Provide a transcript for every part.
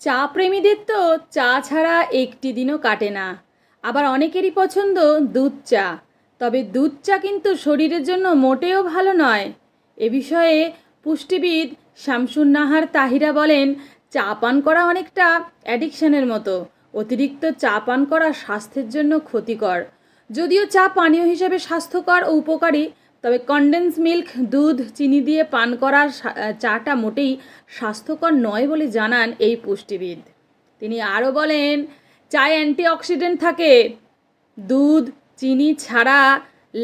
চা প্রেমীদের তো চা ছাড়া একটি দিনও কাটে না। আবার অনেকেরই পছন্দ দুধ চা। তবে দুধ চা কিন্তু শরীরের জন্য মোটেও ভালো নয়। এ বিষয়ে পুষ্টিবিদ শামসুন নাহার তাহিরা বলেন, চা পান করা অনেকটা অ্যাডিকশানের মতো। অতিরিক্ত চা পান করা স্বাস্থ্যের জন্য ক্ষতিকর। যদিও চা পানীয় হিসেবে স্বাস্থ্যকর ও উপকারী তবে কনডেন্স মিল্ক দুধ, চিনি দিয়ে পান করার চাটা মোটেই স্বাস্থ্যকর নয় বলে জানান এই পুষ্টিবিদ। তিনি আরও বলেন, চায়ে অ্যান্টিঅক্সিডেন্ট থাকে। দুধ, চিনি ছাড়া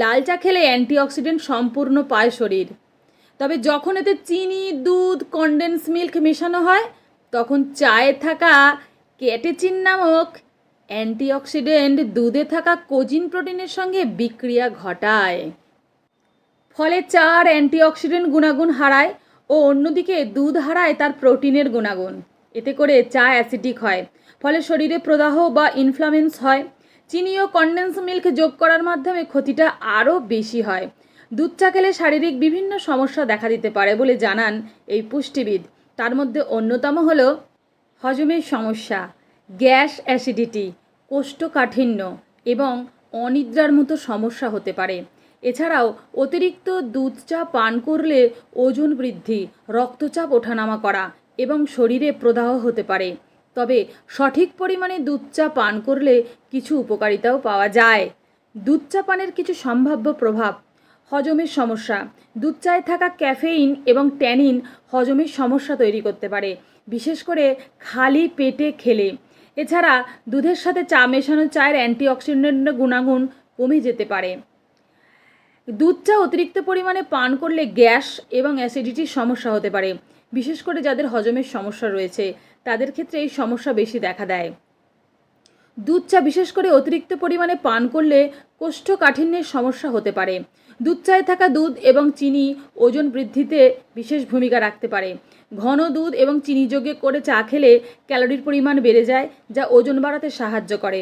লাল চা খেলে অ্যান্টিঅক্সিডেন্ট সম্পূর্ণ পায় শরীর। তবে যখন এতে চিনি, দুধ কনডেন্স মিল্ক মেশানো হয়, তখন চায়ে থাকা ক্যাটেচিন নামক অ্যান্টিঅক্সিডেন্ট দুধে থাকা কোজিন প্রোটিনের সঙ্গে বিক্রিয়া ঘটায়। ফলে চার অ্যান্টিঅক্সিডেন্ট গুণাগুণ হারায় ও অন্যদিকে দুধ হারায় তার প্রোটিনের গুণাগুণ। এতে করে চা অ্যাসিডিক হয়, ফলে শরীরে প্রদাহ বা ইনফ্লামেন্স হয়। চিনি ও কন্ডেন্স মিল্ক যোগ করার মাধ্যমে ক্ষতিটা আরও বেশি হয়। দুধ চা খেলে শারীরিক বিভিন্ন সমস্যা দেখা দিতে পারে বলে জানান এই পুষ্টিবিদ। তার মধ্যে অন্যতম হল হজমের সমস্যা, গ্যাস অ্যাসিডিটি, কোষ্ঠকাঠিন্য এবং অনিদ্রার মতো সমস্যা হতে পারে। এছাড়াও অতিরিক্ত দুধ চা পান করলে ওজন বৃদ্ধি, রক্তচাপ ওঠানামা করা এবং শরীরে প্রদাহ হতে পারে। তবে সঠিক পরিমাণে দুধ চা পান করলে কিছু উপকারিতাও পাওয়া যায়। দুধ চা পানের কিছু সম্ভাব্য প্রভাব। হজমের সমস্যা। দুধ চায়ে থাকা ক্যাফেইন এবং ট্যানিন হজমের সমস্যা তৈরি করতে পারে, বিশেষ করে খালি পেটে খেলে। এছাড়া দুধের সাথে চা মেশানো চায়ের অ্যান্টিঅক্সিডেন্ট গুণাগুণ কমে যেতে পারে। দুধ চা অতিরিক্ত পরিমাণে পান করলে গ্যাস এবং অ্যাসিডিটির সমস্যা হতে পারে, বিশেষ করে যাদের হজমের সমস্যা রয়েছে, তাদের ক্ষেত্রে এই সমস্যা বেশি দেখা দেয়। দুধ চা বিশেষ করে অতিরিক্ত পরিমাণে পান করলে কোষ্ঠকাঠিন্যের সমস্যা হতে পারে। দুধ চায়ে থাকা দুধ এবং চিনি ওজন বৃদ্ধিতে বিশেষ ভূমিকা রাখতে পারে। ঘন দুধ এবং চিনি যোগে করে চা খেলে ক্যালোরির পরিমাণ বেড়ে যায়, যা ওজন বাড়াতে সাহায্য করে।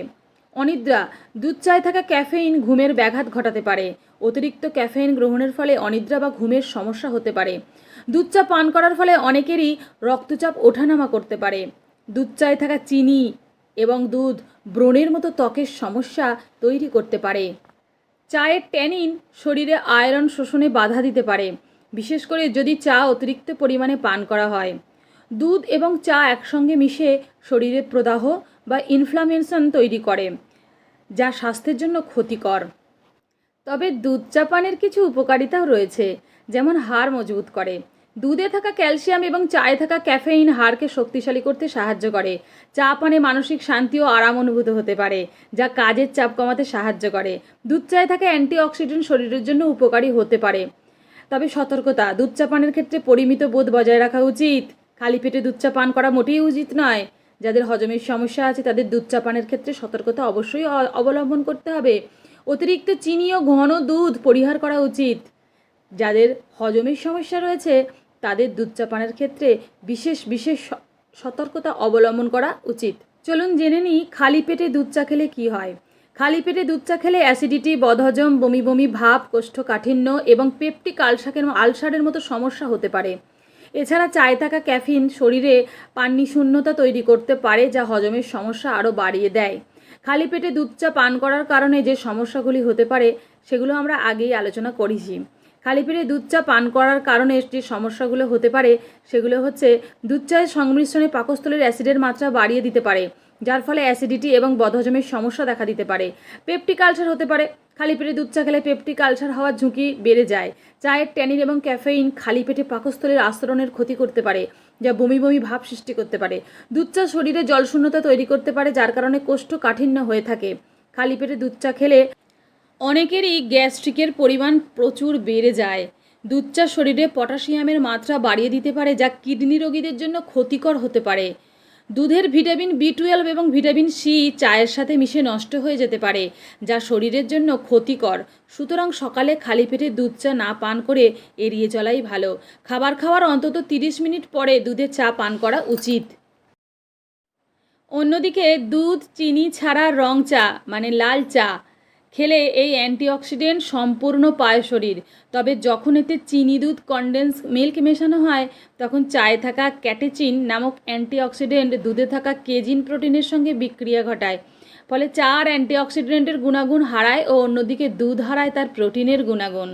অনিদ্রা, দুধ চায়ে থাকা ক্যাফেইন ঘুমের ব্যাঘাত ঘটাতে পারে। অতিরিক্ত ক্যাফেইন গ্রহণের ফলে অনিদ্রা বা ঘুমের সমস্যা হতে পারে। দুধ চা পান করার ফলে অনেকেরই রক্তচাপ ওঠানামা করতে পারে। দুধ চায়ে থাকা চিনি এবং দুধ ব্রণের মতো ত্বকের সমস্যা তৈরি করতে পারে। চায়ের ট্যানিন শরীরে আয়রন শোষণে বাধা দিতে পারে। বিশেষ করে যদি চা অতিরিক্ত পরিমাণে পান করা হয়। দুধ এবং চা একসঙ্গে মিশে শরীরে প্রদাহ বা ইনফ্লামেশন তৈরি করে, যা স্বাস্থ্যের জন্য ক্ষতিকর। তবে দুধ চা পানের কিছু উপকারিতাও রয়েছে, যেমন হাড় মজবুত করে। দুধে থাকা ক্যালসিয়াম এবং চায়ে থাকা ক্যাফেইন হাড়কে শক্তিশালী করতে সাহায্য করে চা পানে মানসিক শান্তি ও আরাম অনুভূত হতে পারে, যা কাজের চাপ কমাতে সাহায্য করে। দুধ চায়ে থাকা অ্যান্টিঅক্সিডেন্ট শরীরের জন্য উপকারী হতে পারে। তবে সতর্কতা, দুধ চা পানের ক্ষেত্রে পরিমিত বোধ বজায় রাখা উচিত। খালি পেটে দুধ চা পান করা মোটেই উচিত নয়। যাদের হজমের সমস্যা আছে, তাদের দুধ চা পানের ক্ষেত্রে সতর্কতা অবশ্যই অবলম্বন করতে হবে। অতিরিক্ত চিনি ও ঘন দুধ পরিহার করা উচিত। যাদের হজমের সমস্যা রয়েছে, তাদের দুধ চা পানের ক্ষেত্রে বিশেষ বিশেষ সতর্কতা অবলম্বন করা উচিত। চলুন জেনে নিই খালি পেটে দুধ চা খেলে কী হয়। খালি পেটে দুধ চা খেলে অ্যাসিডিটি, বদহজম, বমি বমি, ভাব, কোষ্ঠকাঠিন্য এবং পেপটিক আলসাকের আলসারের মতো সমস্যা হতে পারে। এছাড়া চায়ে থাকা ক্যাফিন শরীরে পানি শূন্যতা তৈরি করতে পারে, যা হজমের সমস্যা আরও বাড়িয়ে দেয়। খালি পেটে দুধ চা পান করার কারণে যে সমস্যাগুলি হতে পারে, সেগুলো আমরা আগেই আলোচনা করেছি। খালি পেটে দুধ চা পান করার কারণে যে সমস্যাগুলো হতে পারে, সেগুলো হচ্ছে দুধ চায়ের সংমিশ্রণে পাকস্থলীর অ্যাসিডের মাত্রা বাড়িয়ে দিতে পারে। যার ফলে অ্যাসিডিটি এবং বদহজমের সমস্যা দেখা দিতে পারে। পেপটিক আলসার হতে পারে। খালি পেটে দুধ চা খেলে পেপটিক আলসার হওয়ার ঝুঁকি বেড়ে যায়। চায়ের ট্যানিন এবং ক্যাফেইন খালি পেটে পাকস্থলীর আস্তরণের ক্ষতি করতে পারে, যা বমি বমি ভাব সৃষ্টি করতে পারে। দুধ চা শরীরে জলশূন্যতা তৈরি করতে পারে, যার কারণে কোষ্ঠকাঠিন্য হয়ে থাকে। খালি পেটে দুধ চা খেলে অনেকেরই গ্যাস্ট্রিকের পরিমাণ প্রচুর বেড়ে যায়। দুধ চা শরীরে পটাশিয়ামের মাত্রা বাড়িয়ে দিতে পারে, যা কিডনি রোগীদের জন্য ক্ষতিকর হতে পারে। দুধের ভিটামিন বি টুয়েলভ এবং ভিটামিন সি চায়ের সাথে মিশে নষ্ট হয়ে যেতে পারে, যা শরীরের জন্য ক্ষতিকর। সুতরাং সকালে খালি পেটে দুধ চা না পান করে এড়িয়ে চলাই ভালো। খাবার খাওয়ার অন্তত তিরিশ মিনিট পরে দুধে চা পান করা উচিত। অন্যদিকে দুধ, চিনি ছাড়া রং চা মানে লাল চা খেলে এই অ্যান্টিঅক্সিডেন্ট সম্পূর্ণ পায় শরীর। তবে যখন এতে চিনি, দুধ, কনডেন্স, মিল্ক মেশানো হয়, তখন চায়ে থাকা ক্যাটেচিন নামক অ্যান্টিঅক্সিডেন্ট দুধে থাকা কেজিন প্রোটিনের সঙ্গে বিক্রিয়া ঘটায়। ফলে চা আর অ্যান্টিঅক্সিডেন্টের গুণাগুণ হারায় ও অন্যদিকে দুধ হারায় তার প্রোটিনের গুণাগুণ।